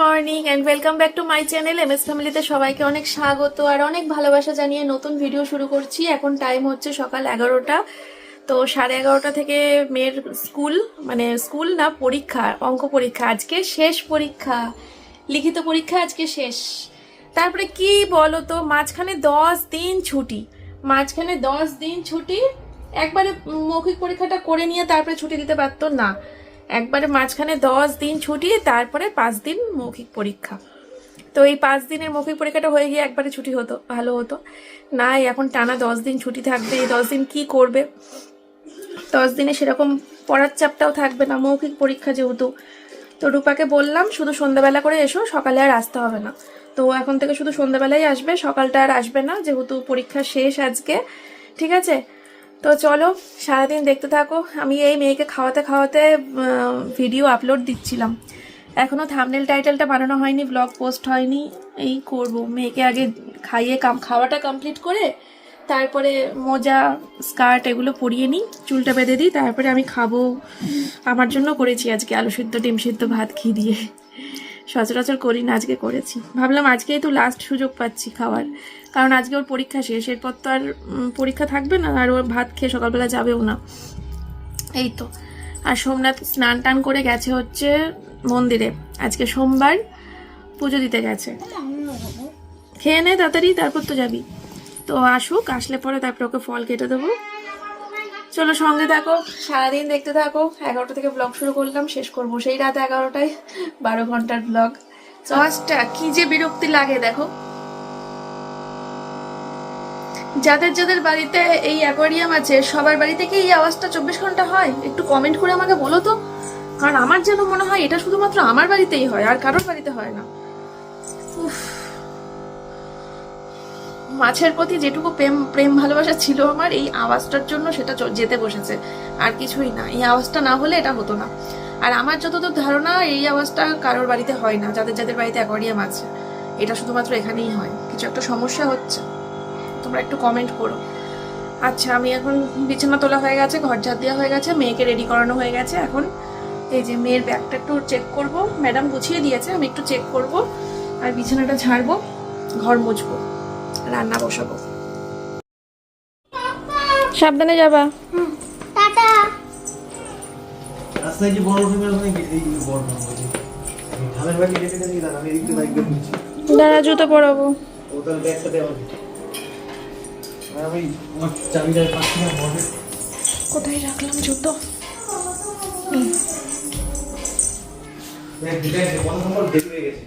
Morning and welcome back to my channel M S ফ্যামিলিতে সবাইকে অনেক স্বাগত আর অনেক ভালোবাসা জানিয়ে নতুন ভিডিও শুরু করছি। এখন টাইম হচ্ছে সকাল এগারোটা। তো সাড়ে এগারোটা থেকে মেয়ের স্কুল মানে স্কুল না, পরীক্ষা, অঙ্ক পরীক্ষা আজকে, শেষ পরীক্ষা, লিখিত পরীক্ষা আজকে শেষ। তারপরে কি বলো তো মাঝখানে দশ দিন ছুটি, মাঝখানে দশ দিন ছুটি, একবারে মৌখিক পরীক্ষাটা করে নিয়ে তারপরে ছুটি দিতে পারতো না। একবারে মাঝখানে দশ দিন ছুটি তারপরে পাঁচ দিন মৌখিক পরীক্ষা। তো এই পাঁচ দিনের মৌখিক পরীক্ষাটা হয়ে গিয়ে একবারে ছুটি হতো, ভালো হতো। না এখন টানা দশ দিন ছুটি থাকবে, এই দশ দিন কি করবে? দশ দিনে সেরকম পড়ার চাপটাও থাকবে না, মৌখিক পরীক্ষা যেহেতু। তো রূপাকে বললাম, শুধু সন্ধ্যাবেলা করে এসো, সকালে আর আসতে হবে না। তো এখন থেকে শুধু সন্ধ্যাবেলাই আসবে, সকালটা আর আসবে না, যেহেতু পরীক্ষা শেষ আজকে, ঠিক আছে? তো চলো, সারাদিন দেখতে থাকো। আমি এই মেয়েকে খাওয়াতে খাওয়াতে ভিডিও আপলোড দিচ্ছিলাম। এখনও থামনেল টাইটেলটা বানানো হয়নি ব্লগ পোস্ট হয়নি। এই করব। মেয়েকে আগে খাইয়ে কাম, খাওয়াটা কমপ্লিট করে, তারপরে মোজা স্কার্ট এগুলো পরিয়ে নিই, চুলটা বেঁধে দিই, তারপরে আমি খাব। আমার জন্য করেছি আজকে আলু সিদ্ধ, ডিম সিদ্ধ, ভাত, ঘি দিয়ে। সচরাচর করি না, আজকে করেছি। ভাবলাম আজকেই তো লাস্ট সুযোগ পাচ্ছি খাওয়ার। কারণ আজকে ওর পরীক্ষা শেষ, এরপর তো আর পরীক্ষা থাকবে না, আর ওর ভাত খেয়ে সকালবেলা যাবেও না। এই তো। আর সোমনাথ স্নান টান করে গেছে হচ্ছে মন্দিরে। আজকে সোমবার পুজো দিতে গেছে। খেয়ে নে তাড়াতাড়ি, তারপর তো যাবি। তো আসুক, আসলে পরে তারপর ওকে ফল কেটে দেবো। চলো সঙ্গে থাকো, সারাদিন দেখতে থাকো। এগারোটা থেকে ব্লগ শুরু করলাম, শেষ করব সেই রাত এগারোটায়, বারো ঘণ্টার ব্লগ আওয়াজটা কি যে বিরক্তি লাগে দেখো। যাদের যাদের বাড়িতে এই অ্যাকোয়ারিয়াম আছে, সবার বাড়িতে কি এই আওয়াজটা চব্বিশ ঘণ্টা হয়? একটু কমেন্ট করে আমাকে বলো তো। কারণ আমার যেন মনে হয় এটা শুধুমাত্র আমার বাড়িতেই হয়, আর কারোর বাড়িতে হয় না। উফ। মাছের প্রতি যেটুকু প্রেম প্রেম ভালোবাসা ছিল আমার, এই আওয়াজটার জন্য সেটা যেতে বসেছে। আর কিছুই না। এই আওয়াজটা না হলে এটা হতো না। আর আমার যতদূর ধারণা, এই আওয়াজটা কারোর বাড়িতে হয় না। যাদের যাদের বাড়িতে অ্যাকোয়ারিয়াম আছে, এটা শুধুমাত্র এখানেই হয়। কিছু একটা সমস্যা হচ্ছে। তোমরা একটু কমেন্ট করো। আচ্ছা আমি এখন বিছানা তোলা হয়ে গেছে, ঘর ঝাড় দেওয়া হয়ে গেছে, মেয়েকে রেডি করানো হয়ে গেছে এখন। এই যে মেয়ের ব্যাগটা একটু চেক করব। ম্যাডাম গুছিয়ে দিয়েছে, আমি একটু চেক করব। আর বিছানাটা ঝাড়বো, ঘর মুছবো। রান্না বসাবো। সাবধানে যাবা। টাটা। রাস্তায় যে বড় ফিমেল এই বড় ফিমেল ধানের বাকি রেখে দেন দাদা আমি এদিকে বাইক দিয়ে ঘুরছি দাঁড়া জুতো পরাবো। ও তাহলে ব্যাগটা দেওয়া হবে আমি আমার চাবিটা পাচ্ছি না বড় কোথায় রাখলাম জুতো? ব্যাগ কত দেরি হয়ে গেছে।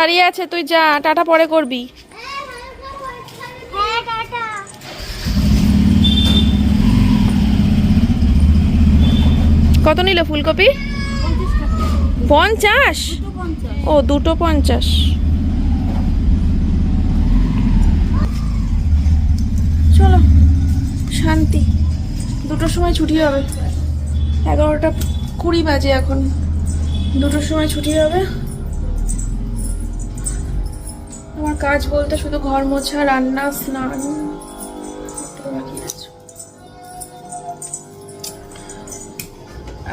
দাঁড়িয়ে আছে তুই যা টাটা পরে করবি। হ্যাঁ কত নিল ফুলকপি? পঞ্চাশ। ও দুটো পঞ্চাশ। চলো শান্তি। দুটোর সময় ছুটি হবে। এগারোটা কুড়ি বাজে এখন। দুটোর সময় ছুটি হবে। আমার কাজ বলতে শুধু ঘর মোছা, রান্না, স্নান।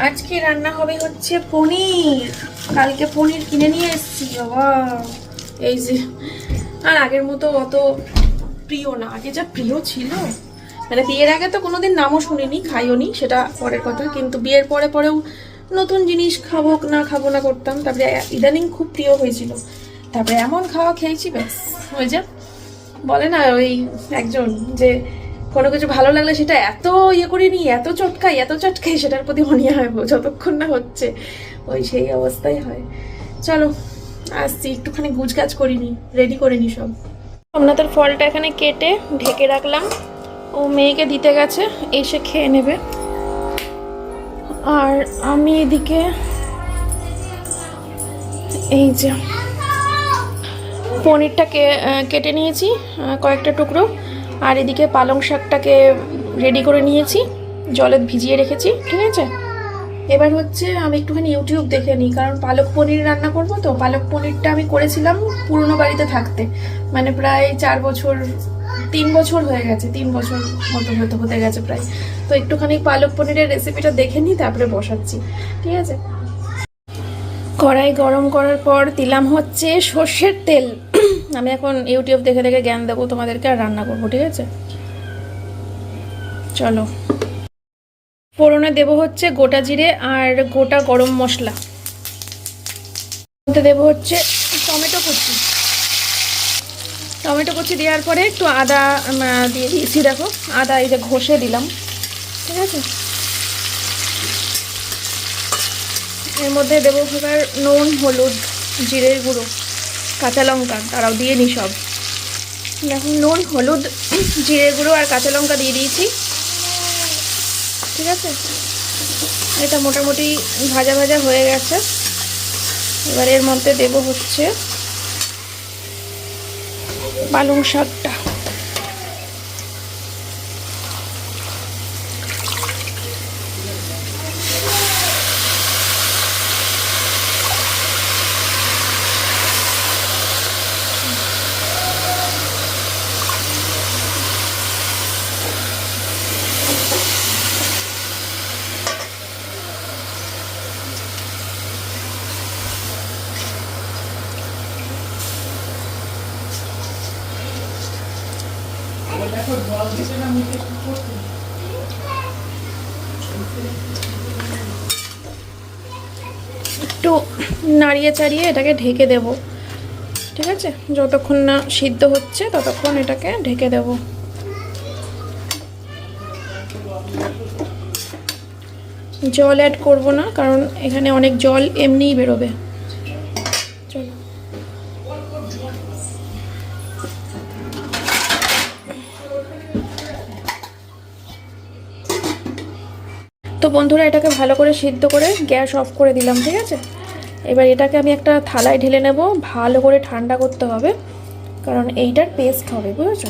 আজকে রান্না হবে হচ্ছে পনির। কালকে পনির কিনে নিয়ে এসেছি, বাবা। এই যে, আর আগের মতো অত প্রিয় না। আগে যা প্রিয় ছিল মানে বিয়ের আগে তো কোনোদিন নামও শুনিনি, খাইও নি, সেটা পরের কথা। কিন্তু বিয়ের পরে পরেও নতুন জিনিস খাব, না খাব, না করতাম। তারপরে ইদানিং খুব প্রিয় হয়েছিল। তারপরে এমন খাওয়া খেয়েছি, ব্যাস, ওই যে বলে না ওই একজন যে কোনো কিছু ভালো লাগলে সেটা এত ইয়ে করে নি এত চটকাই এত চটকাই সেটার প্রতি অনিয়া হয়, যতক্ষণ না হচ্ছে, ওই সেই অবস্থাই হয়। চলো, আসছি, একটুখানি গুজগাছ করিনি রেডি করে নি সব। সোমনাথের ফলটা এখানে কেটে ঢেকে রাখলাম। ও মেয়েকে দিতে গেছে, এসে খেয়ে নেবে। আর আমি এদিকে এই যে পনিরটাকে আহ, কেটে নিয়েছি কয়েকটা টুকরো। আর এদিকে পালং শাকটাকে রেডি করে নিয়েছি জলে ভিজিয়ে রেখেছি ঠিক আছে? এবার হচ্ছে আমি একটুখানি ইউটিউব দেখে নিই কারণ পালক পনির রান্না করব তো পালক পনিরটা আমি করেছিলাম পুরনো বাড়িতে থাকতে। মানে প্রায় চার বছর তিন বছর হয়ে গেছে তিন বছর মতো হতে হতে গেছে প্রায়। তো একটুখানি পালক পনিরের রেসিপিটা দেখে নিই তারপরে বসাচ্ছি ঠিক আছে? কড়াই গরম করার পর দিলাম হচ্ছে সর্ষের তেল। আমি এখন ইউটিউব দেখে দেখে জ্ঞান দেবো তোমাদেরকে আর রান্না করব, ঠিক আছে? চলো। ফোড়নে দেবো হচ্ছে গোটা জিরে আর গোটা গরম মশলা। দেবো হচ্ছে টমেটো কুচি। টমেটো কুচি দেওয়ার পরে একটু আদা দিয়ে দিয়েছি, দেখো, আদা এই যে ঘষে দিলাম, ঠিক আছে? এর মধ্যে দেবো এবার নুন, হলুদ, জিরের গুঁড়ো। কাঁচা লঙ্কা তারাও দিয়ে নিই সব। এখন নুন, হলুদ, জিরে গুঁড়ো আর কাঁচা লঙ্কা দিয়ে দিয়েছি। ঠিক আছে? এটা মোটামুটি ভাজা ভাজা হয়ে গেছে। এবার এর মধ্যে দেব হচ্ছে পালং শাকটা। একটু নাড়িয়ে চাড়িয়ে এটাকে ঢেকে দেব। ঠিক আছে? যতক্ষণ না সিদ্ধ হচ্ছে, ততক্ষণ এটাকে ঢেকে দেব। জল অ্যাড করব না, কারণ এখানে অনেক জল এমনিই বেরোবে। বন্ধুরা এটাকে ভালো করে সিদ্ধ করে গ্যাস অফ করে দিলাম ঠিক আছে? এবার এটাকে আমি একটা থালায় ঢেলে নেব ভালো করে ঠান্ডা করতে হবে কারণ এইটার পেস্ট হবে বুঝেছ?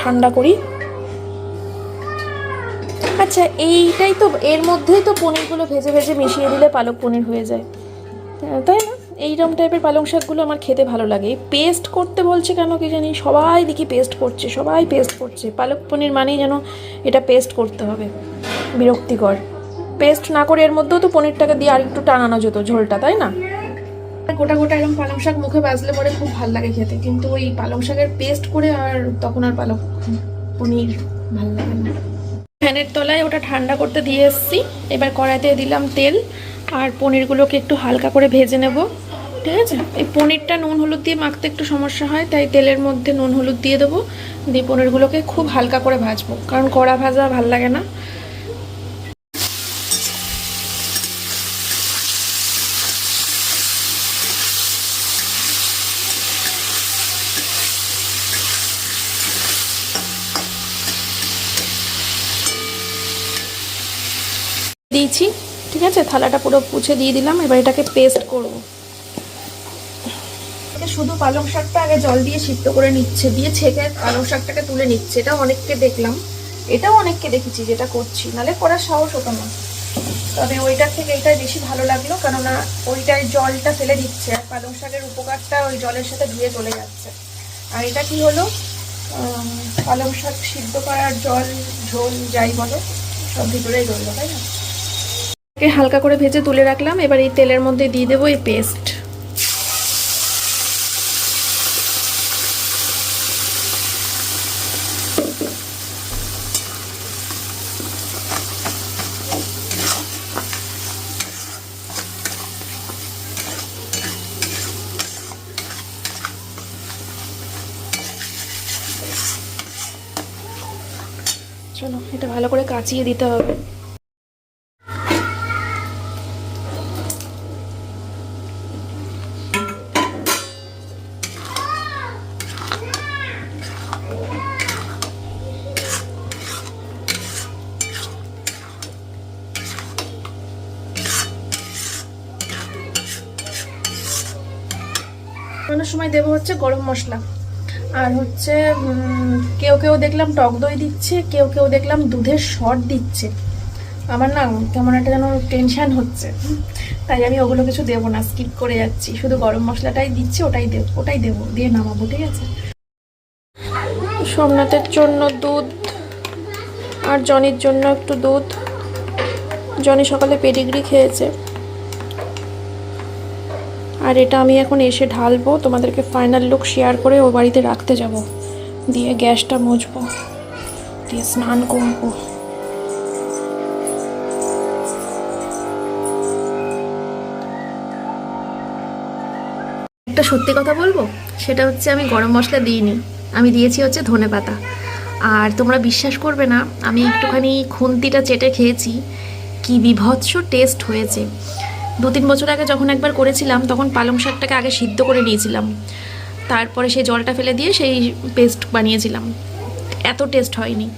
ঠান্ডা করি। আচ্ছা এইটাই তো এর মধ্যেই তো পনিরগুলো ভেজে ভেজে মিশিয়ে দিলে পালক পনির হয়ে যায়। হ্যাঁ, তাই না? এইরকম টাইপের পালং শাকগুলো আমার খেতে ভালো লাগে। পেস্ট করতে বলছে কেন কি জানি? সবাই দেখি পেস্ট করছে, সবাই পেস্ট করছে। পালক পনির মানেই যেন এটা পেস্ট করতে হবে। বিরক্তিকর। পেস্ট না করে এর মধ্যেও তো পনিরটাকে দিয়ে আর একটু টানানো যেত ঝোলটা, তাই না? গোটা গোটা এরকম পালং শাক মুখে বাজলে পরে খুব ভালো লাগে খেতে। কিন্তু ওই পালং শাকের পেস্ট করে আর তখন আর পালক পনির ভালো লাগে না। ফ্যানের তলায় ওটা ঠান্ডা করতে দিয়ে এসেছি। এবার কড়াইতে দিলাম তেল আর পনিরগুলোকে একটু হালকা করে ভেজে নেব। ঠিক আছে? এই পনিরটা নুন হলুদ দিয়ে মাখতে একটু সমস্যা হয়, তাই তেলের মধ্যে নুন হলুদ দিয়ে দেবো। দিয়ে পনিরগুলোকে খুব হালকা করে ভাজবো, কারণ কড়া ভাজা ভালো লাগে না। দিয়েছি, ঠিক আছে? থালাটা পুরো পুছে দিয়ে দিলাম, এবার এটাকে পেস্ট করব। শুধু পালং শাকটা আগে জল দিয়ে সিদ্ধ করে নিচ্ছে, দিয়ে ছেঁকে পালং শাকটাকে তুলে নিচ্ছে। এটা অনেককে দেখলাম। এটাও অনেককে দেখেছি যেটা করছি। নালে করার সাহস হতো না। তবে ওইটার থেকে এইটাই বেশি ভালো লাগল, কেননা ওইটায় জলটা ফেলে দিচ্ছে আর পালং শাকের উপকারটা ওই জলের সাথে ধুয়ে চলে যাচ্ছে। আর এটা কি হলো? পালং শাক সিদ্ধ করার জল, ঝোল, যাই বলো, সব ভিতরেই রইল, তাই না? হালকা করে ভেজে তুলে রাখলাম। এবার এই তেলের মধ্যে দিয়ে দেবো এই পেস্ট। চলো এটা ভালো করে কাচিয়ে দিতে হবে। সময় দেবো হচ্ছে গরম মশলা। আর হচ্ছে কেউ কেউ দেখলাম টক দই দিচ্ছে, কেউ কেউ দেখলাম দুধের শট দিচ্ছে। আমার না কেমন একটা যেন টেনশান হচ্ছে। তাই আমি ওগুলো কিছু দেবো না স্কিপ করে যাচ্ছি। শুধু গরম মশলাটাই দিচ্ছি, ওটাই দেবো ওটাই দেবো, দিয়ে নামাবো, ঠিক আছে? সোমনাথের জন্য দুধ, আর জনির জন্য একটু দুধ। জনি সকালে পেডিগ্রি খেয়েছে। আর এটা আমি এখন এসে ঢালবো, তোমাদেরকে ফাইনাল লুক শেয়ার করে ও বাড়িতে রাখতে যাব। দিয়ে গ্যাসটা মুছবো, দিয়ে স্নান করব। একটা সত্যি কথা বলব? সেটা হচ্ছে আমি গরম মশলা দিইনি। আমি দিয়েছি হচ্ছে ধনে পাতা। আর তোমরা বিশ্বাস করবে না, আমি একটুখানি খুন্তিটা চেটে খেয়েছি। কি বিভৎস টেস্ট হয়েছে। দু তিন বছর আগে যখন একবার করেছিলাম, তখন পালং শাকটাকে আগে সিদ্ধ করে নিয়েছিলাম। তারপরে সেই জলটা ফেলে দিয়ে সেই পেস্ট বানিয়েছিলাম। এত টেস্ট হয়নি।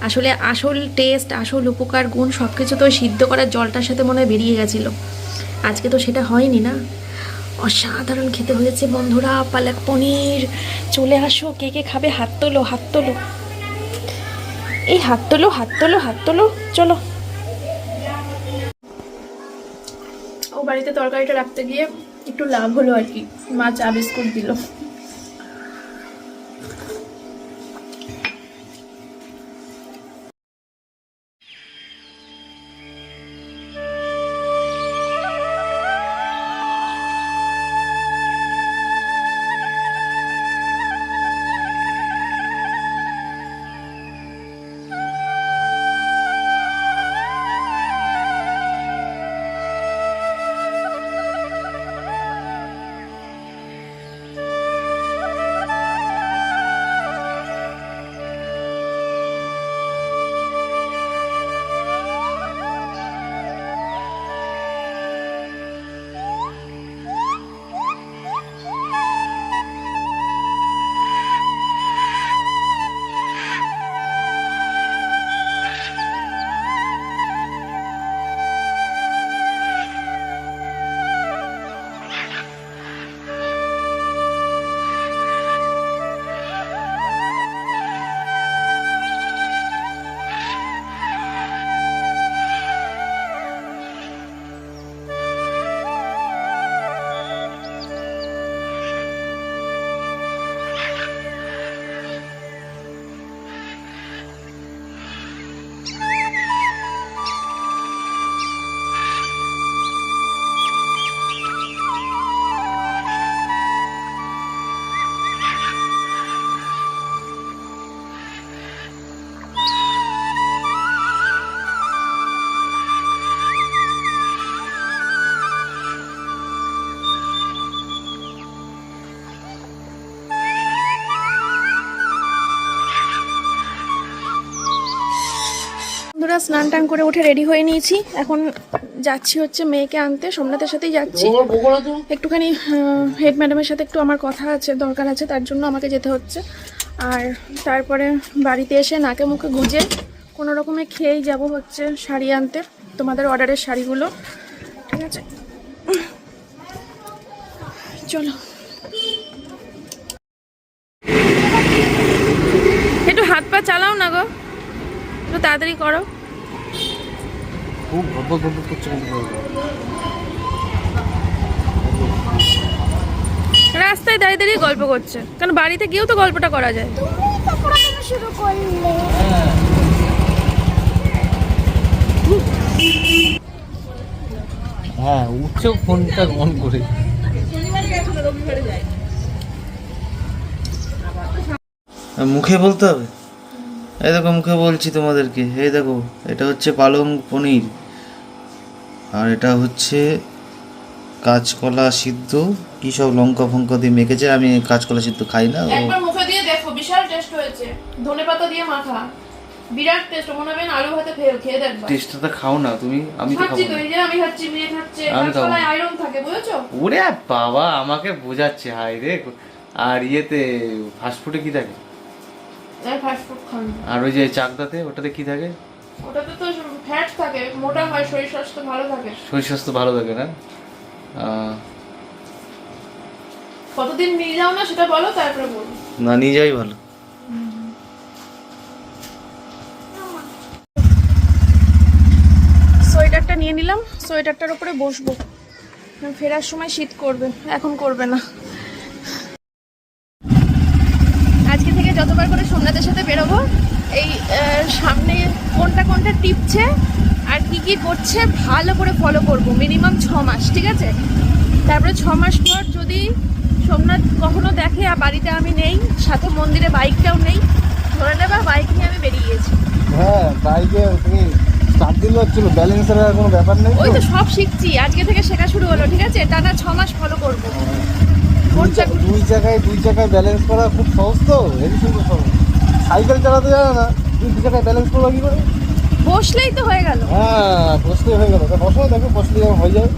আসলে আসল টেস্ট আসল উপকার, গুণ সব কিছু তো সিদ্ধ করার জলটার সাথে মনে হয় বেরিয়ে গেছিল। আজকে তো সেটা হয়নি না। অসাধারণ খেতে হয়েছে বন্ধুরা, পালক পনির। চলে আসো, কে কে খাবে? হাত তোলো হাত তোলো। এই হাত তোলো হাত তোলো হাত তোলো, চলো। ও বাড়িতে তরকারিটা রাখতে গিয়ে একটু লাভ হলো আর কি। মা চা বিস্কুট দিল। স্নান টান করে উঠে রেডি হয়ে নিয়েছি। এখন যাচ্ছি হচ্ছে মেয়েকে আনতে সোমনাথের সাথেই যাচ্ছি। একটুখানি হেড ম্যাডামের সাথে একটু আমার কথা আছে দরকার আছে তার জন্য আমাকে যেতে হচ্ছে। আর তারপরে বাড়িতে এসে নাকে মুখে গুঁজে কোনো রকমে খেয়েই যাব হচ্ছে শাড়ি আনতে তোমাদের অর্ডারের শাড়িগুলো। ঠিক আছে? চলো। একটু হাত পা চালাও না গো একটু তাড়াতাড়ি করো। খুব ভদ্র ভদ্র করছে কিন্তু রাস্তায় দাঁড়িয়ে দাঁড়িয়ে গল্প করছে। কারণ বাড়িতে গিয়েও তো গল্পটা করা যায়। শুরু করলে। হ্যাঁ। উঠছেও ফোনটা অন করে। মুখে বলতে হবে? এই দেখো মুখে বলছি তোমাদেরকে এই দেখো এটা হচ্ছে পালং পনির। আর এটা হচ্ছে কাঁচকলা সিদ্ধ। কী সব লঙ্কা ফঙ্কা দিয়ে মেখেছে? আমি কাঁচকলা সিদ্ধ খাই না ও। একবার মুখে দিয়ে দেখো বিশাল টেস্ট হয়েছে। ধনে পাতা দিয়ে মাখা। বিরাট টেস্ট মনে হবে আলু ভাতে খেয়ে দেখবা। টেস্টটা তো খাও না তুমি আমি তো খাচ্ছি। যে আমি খাচ্ছি মেয়ে খাচ্ছে। কাঁচকলায় আয়রন থাকে বুঝেছ? ওরে বাবা আমাকে বোঝাচ্ছে হাই রে। আর ইয়েতে ফাস্টফুডে কি থাকে? আর ওই যে চাকদাতে ওটাতে কি থাকে? ওটাতে তো ফ্যাট থাকে মোটা হয় শরীর স্বাস্থ্য ভালো থাকে। শরীর স্বাস্থ্য ভালো থাকে না? কতদিন নিয়ে যাও না সেটা বলো তারপরে বলো না নিয়ে যাই ভালো। সোয়েটারটা নিয়ে নিলাম সোয়েটারটার উপরে বসবো। ফেরার সময় শীত করবে এখন করবে না। আজকে থেকে যতবার করে সোমনাথের সাথে বেরোবো এই সামনে কোনটা কোনটা টিপছে আর কি কি করছে ভালো করে ফলো করব মিনিমাম ছ মাস ঠিক আছে? তারপরে ছ মাস পর যদি সোমনাথ কখনো দেখে আর বাড়িতে আমি নেই সাথে মন্দিরে বাইকটাও নেই ধরে নেবা বাইক নিয়ে আমি বেরিয়ে গেছি। হ্যাঁ বাইকে তুমি স্টার্ট দিলে হচ্ছিল ব্যালেন্সের কোনো ব্যাপার নেই ওই তো? সব শিখছি আজকে থেকে শেখা শুরু হলো ঠিক আছে? টানা ছ মাস ফলো করব। দুই জায়গায় দুই জায়গায় ব্যালেন্স করা খুব সহজ তো হেভি সুন্দর সহজ। সাইকেল চালাতে জানো না দুই জায়গায় ব্যালেন্স করব কি করে? বসলেই তো হয়ে গেল। হ্যাঁ বসলেই হয়ে গেল। তা বসো দেখো বসলেই হয়ে যায়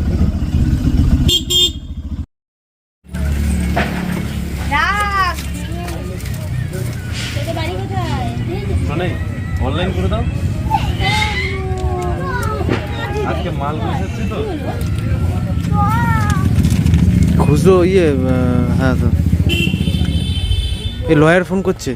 অনলাইন করে দাও। আজকে মাল বসেছে তো। খুচরো ইয়ে হ্যাঁ তো। এই লয়ার ফোন করছে।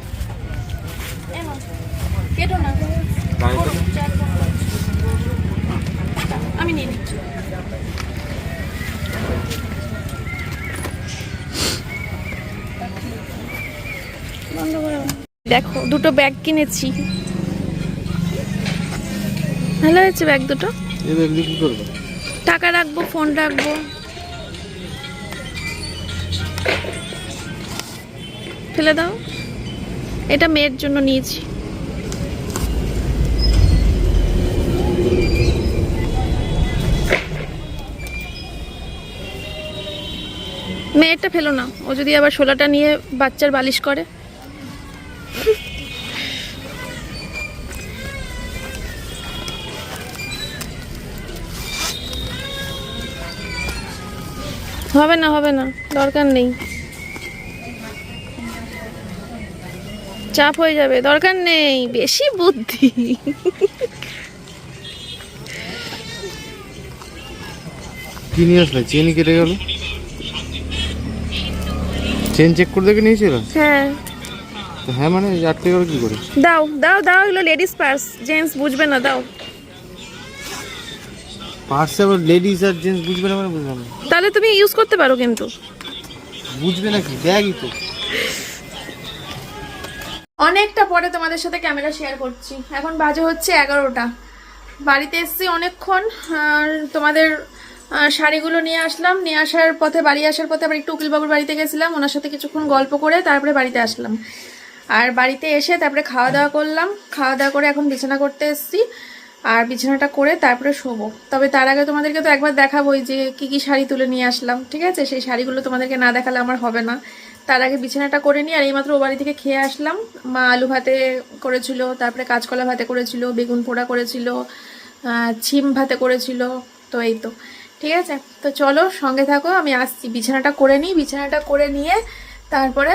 দেখো দুটো ব্যাগ কিনেছি। ভালো হয়েছে ব্যাগ দুটো? এই ব্যাগ দিয়ে কি করব? টাকা রাখব ফোন রাখব। ফেলে দাও। এটা মেয়ের জন্য নিয়েছি। মেয়েরটা ফেলো না। ও যদি আবার শোলাটা নিয়ে বাচ্চার বালিশ করে। হবে না হবে না। দরকার নেই। চাপ হয়ে যাবে দরকার নেই বেশি বুদ্ধি। কি নিয়ে আসলে? কেটে গেল। চেন চেক করে দেখে নিয়েছিল? হ্যাঁ। হ্যাঁ মানে আটকে গেল কি করে? দাও দাও দাও এগুলো লেডিস পার্স জেন্টস বুঝবে না দাও। পার্সে আবার লেডিস আর জেন্টস বুঝবে না মানে বুঝলাম না। তাহলে তুমি ইউজ করতে পারো কিন্তু। বুঝবে না কি? ব্যাগই তো? অনেকটা পরে তোমাদের সাথে ক্যামেরা শেয়ার করছি। এখন বাজে হচ্ছে এগারোটা। বাড়িতে এসেছি অনেকক্ষণ আর তোমাদের শাড়িগুলো নিয়ে আসলাম। নিয়ে আসার পথে বাড়ি আসার পথে আবার একটু উকিলবাবুর বাড়িতে গেছিলাম। ওনার সাথে কিছুক্ষণ গল্প করে তারপরে বাড়িতে আসলাম। আর বাড়িতে এসে তারপরে খাওয়া দাওয়া করলাম। খাওয়া দাওয়া করে এখন বিছানা করতে এসেছি। আর বিছানাটা করে তারপরে শোবো। তবে তার আগে তোমাদেরকে তো একবার দেখাবোই যে কি কি শাড়ি তুলে নিয়ে আসলাম, ঠিক আছে? সেই শাড়িগুলো তোমাদেরকে না দেখালে আমার হবে না। তার আগে বিছানাটা করে নিই, আর এইমাত্র ও বাড়ি থেকে খেয়ে আসলাম। মা আলু ভাতে করেছিল, তারপরে কাঁচকলা ভাতে করেছিল, বেগুন পোড়া করেছিল ছিম ভাতে করেছিল, তো এই তো, ঠিক আছে? তো চলো সঙ্গে থাকো, আমি আসছি। বিছানাটা করে নিই, বিছানাটা করে নিয়ে তারপরে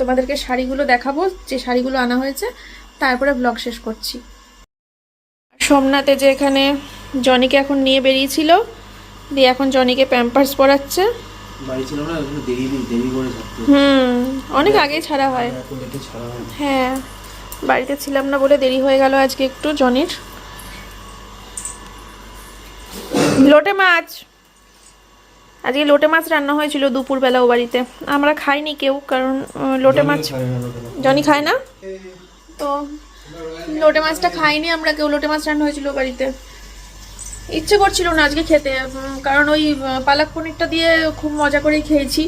তোমাদেরকে শাড়িগুলো দেখাবো, যে শাড়িগুলো আনা হয়েছে। তারপরে ব্লগ শেষ করছি। সোমনাথে যে এখানে জনিকে এখন নিয়ে বেরিয়েছিল দিয়ে এখন জনিকে প্যাম্পার্স পরাচ্ছে হুম অনেক আগেই ছাড়া হয়। এখন একটু ছাড়া হয়। হ্যাঁ বাড়িতে ছিলাম না বলে দেরি হয়ে গেল আজকে একটু জনির। লোটে মাছ। আজকে লোটে মাছ রান্না হয়েছিল দুপুরবেলা ও বাড়িতে। আমরা খাইনি কেউ কারণ লোটে মাছ জনি খায় না? তো লোটে মাছটা খাইনি, আমরা কেউ লোটে মাছ রান্না হয়েছিল বাড়িতে। ইচ্ছে করছিল না আজকে খেতে কারণ ওই পালক পনিরটা দিয়ে খুব মজা করেই খেয়েছি।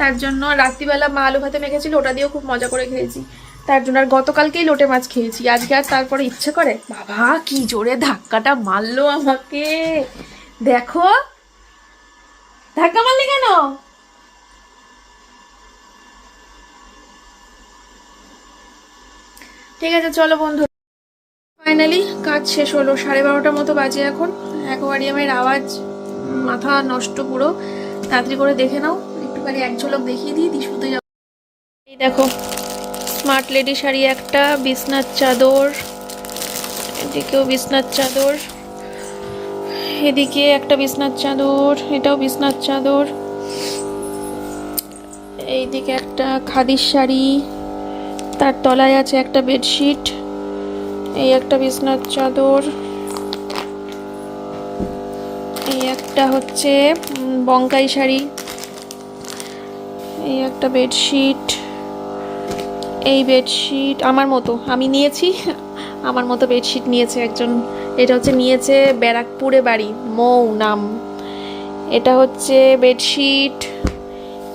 তার জন্য রাত্রিবেলা মা আলু ভাতে মেখেছিল, ওটা দিয়েও খুব মজা করে খেয়েছি। তার জন্য আর গতকালকেই লোটে মাছ খেয়েছি, আজকে আর তারপরে ইচ্ছে করে? বাবা, কি জোরে ধাক্কাটা মারলো আমাকে। দেখো, ধাক্কা মারলি কেন? ঠিক আছে, চলো বন্ধু। ফাইনালি কাজ শেষ হলো। সাড়ে বারোটার মতো বাজে এখন। অ্যাকোয়ারিয়ামের আওয়াজ, মাথা নষ্ট পুরো। তাড়াতাড়ি করে দেখে নাও। একটুখানি এক ঝলক দেখিয়ে দিই দিয়ে শুতে যাব এই দেখো স্মার্ট লেডি শাড়ি একটা বিছনার চাদর। এদিকেও বিছনার চাদর। এদিকে একটা বিছনার চাদর, এটাও বিছনার চাদর। এইদিকে একটা খাদির শাড়ি। তার তলায় আছে একটা বেডশিট, এই একটা বিছনার চাদর, এই একটা হচ্ছে বঙ্কাই শাড়ি, এই একটা বেডশিট, এই বেডশিট আমার মতো, আমি নিয়েছি, আমার মতো বেডশিট নিয়েছে একজন, এটা হচ্ছে নিয়েছে ব্যারাকপুরে বাড়ি, মৌ নাম, এটা হচ্ছে বেডশিট,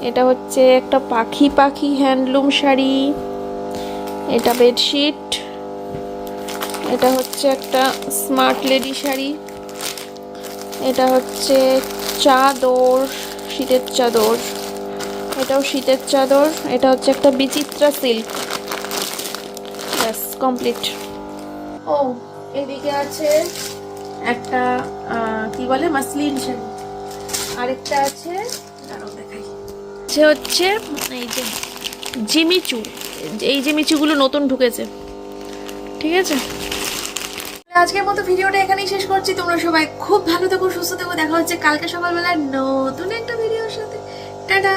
এটা হচ্ছে একটা পাখি পাখি হ্যান্ডলুম শাড়ি এটা বেডশিট। এটা হচ্ছে একটা স্মার্ট লেডি শাড়ি। এটা হচ্ছে চাদর, শীতের চাদর। এটাও শীতের চাদর। এটা হচ্ছে একটা বিচিত্রা সিল্ক। ব্যাস, কমপ্লিট। ও, এদিকে আছে একটা কি বলে? মাসলিন শাড়ি। আরেকটা আছে, দাঁড়াও দেখাই। হচ্ছে, এই যে জিমিচু এই যে মিচিগুলো নতুন ঢুকেছে। ঠিক আছে? আজকের মতো ভিডিওটা এখানেই শেষ করছি। তোমরা সবাই খুব ভালো থাকো, সুস্থ থেকো। দেখা হচ্ছে কালকে সকালবেলা নতুন একটা ভিডিওর সাথে। টাটা!